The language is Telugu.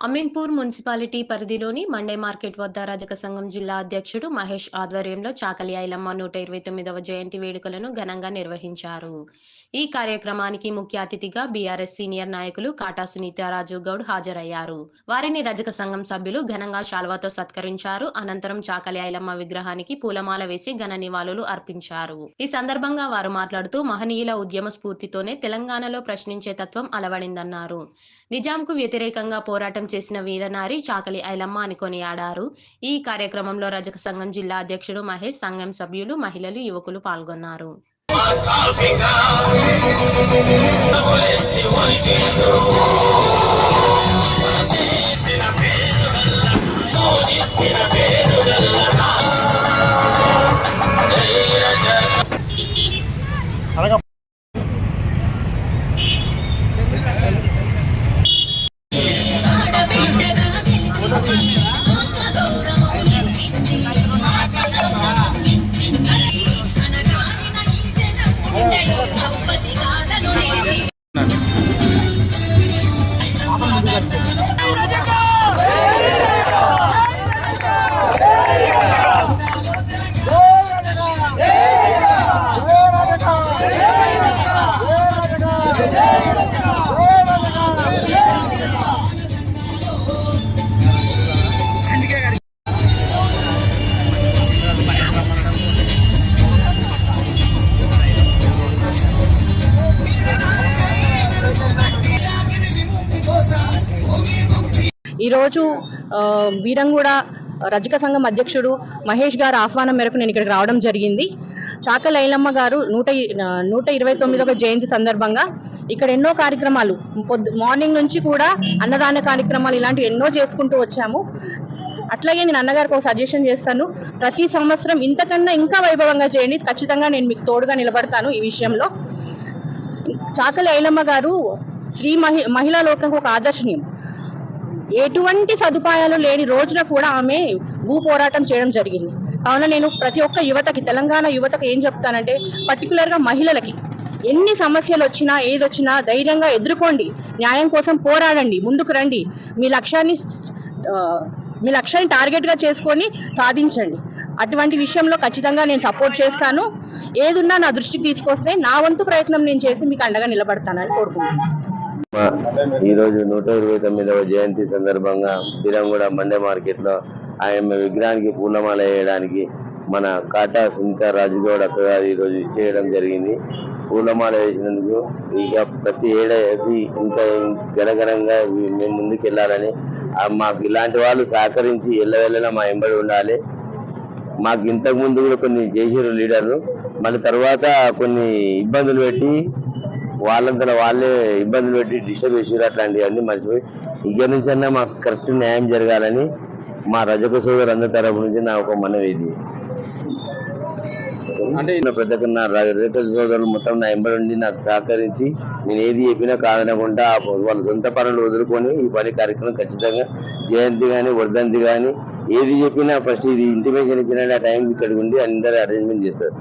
అమీన్పూర్ మున్సిపాలిటీ పరిధిలోని మండే మార్కెట్ వద్ద రజక సంఘం జిల్లా అధ్యక్షుడు మహేష్ ఆధ్వర్యంలో చాకలి ఐలమ్మ నూట ఇరవై తొమ్మిదవ జయంతి వేడుకలను ఘనంగా నిర్వహించారు. ఈ కార్యక్రమానికి ముఖ్య అతిథిగా బీఆర్ఎస్ సీనియర్ నాయకులు కాటా సునీతారాజు గౌడ్ హాజరయ్యారు. వారిని రజక సంఘం సభ్యులు ఘనంగా శాల్వాతో సత్కరించారు. అనంతరం చాకలి ఐలమ్మ విగ్రహానికి పూలమాల వేసి ఘన నివాళులు అర్పించారు. ఈ సందర్భంగా వారు మాట్లాడుతూ మహనీయుల ఉద్యమ స్ఫూర్తితోనే తెలంగాణలో ప్రశ్నించే తత్వం అలవడిందన్నారు. నిజాంకు వ్యతిరేకంగా పోరాటం చేసిన వీరనారి చాకలి ఐలమ్మ అని కొనియాడారు. ఈ కార్యక్రమంలో రజక సంఘం జిల్లా అధ్యక్షుడు మహేష్ సంఘం సభ్యులు మహిళలు యువకులు పాల్గొన్నారు. అనగా ఈరోజు వీరంగూడ రజక సంఘం అధ్యక్షుడు మహేష్ గారు ఆహ్వానం మేరకు నేను ఇక్కడికి రావడం జరిగింది. చాక లైలమ్మ గారు నూట నూట ఇరవై తొమ్మిదవ జయంతి సందర్భంగా ఇక్కడ ఎన్నో కార్యక్రమాలు పొద్దు మార్నింగ్ నుంచి కూడా అన్నదాన కార్యక్రమాలు ఇలాంటివి ఎన్నో చేసుకుంటూ వచ్చాము. అట్లాగే నేను అన్నగారికి ఒక సజెషన్ చేస్తాను. ప్రతి సంవత్సరం ఇంతకన్నా ఇంకా వైభవంగా చేయండి. ఖచ్చితంగా నేను మీకు తోడుగా నిలబడతాను ఈ విషయంలో. చాకలి ఐలమ్మ గారు శ్రీ మహి మహిళా లోకంకు ఒక ఆదర్శనీయం. ఎటువంటి సదుపాయాలు లేని రోజున కూడా ఆమె భూ పోరాటం చేయడం జరిగింది. కావున నేను ప్రతి ఒక్క యువతకి తెలంగాణ యువతకు ఏం చెప్తానంటే పర్టికులర్గా మహిళలకి ఎన్ని సమస్యలు వచ్చినా ఏది వచ్చినా ధైర్యంగా ఎదుర్కోండి. న్యాయం కోసం పోరాడండి ముందుకు రండి. మీ లక్ష్యాన్ని మీ లక్ష్యాన్ని టార్గెట్గా చేసుకొని సాధించండి. అటువంటి విషయంలో ఖచ్చితంగా నేను సపోర్ట్ చేస్తాను. ఏదున్నా నా దృష్టికి తీసుకొస్తే నా వంతు ప్రయత్నం నేను చేసి మీకు అండగా నిలబడతానని కోరుకుంటున్నాను. ఈరోజు నూట ఇరవై తొమ్మిదవ జయంతి సందర్భంగా తిరంగూడ మండే మార్కెట్లో ఆయన విగ్రహానికి పూలమాల వేయడానికి మన కాటా సునీత రాజుగౌడ్ అక్క గారు ఈరోజు చేయడం జరిగింది. పూలమాల వేసినందుకు ఇక ప్రతి ఏడాది ఇంకా గణగణంగా మేము ముందుకు వెళ్ళాలని మాకు ఇలాంటి వాళ్ళు సహకరించి ఎల్లవెల్లలా మా ఎంబడి ఉండాలి. మాకు ఇంతకు ముందు కూడా కొన్ని చేసారు లీడర్లు మళ్ళీ తర్వాత కొన్ని ఇబ్బందులు పెట్టి వాళ్ళంతా వాళ్ళే ఇబ్బందులు పెట్టి డిస్టర్బ్ చేసారు అట్లాంటివన్నీ మర్చిపోయి. ఇక నుంచి అన్నా మాకు కరెక్ట్ న్యాయం జరగాలని మా రజక సోదరు అందరి తరపు నుంచి నా ఒక మనవి ఇది. అంటే పెద్ద రజక సోదరులు మొత్తం నా ఎంబడి నాకు సహకరించి నేను ఏది చెప్పినా కాదనకుండా వాళ్ళ సొంత పనులు వదులుకొని ఈ పని కార్యక్రమం ఖచ్చితంగా జయంతి గాని వర్ధంతి గాని ఏది చెప్పినా ఫస్ట్ ఇది ఇంటిమేషన్ ఇచ్చిన ఆ టైం ఇక్కడికి ఉండి అందరూ అరేంజ్మెంట్ చేస్తారు.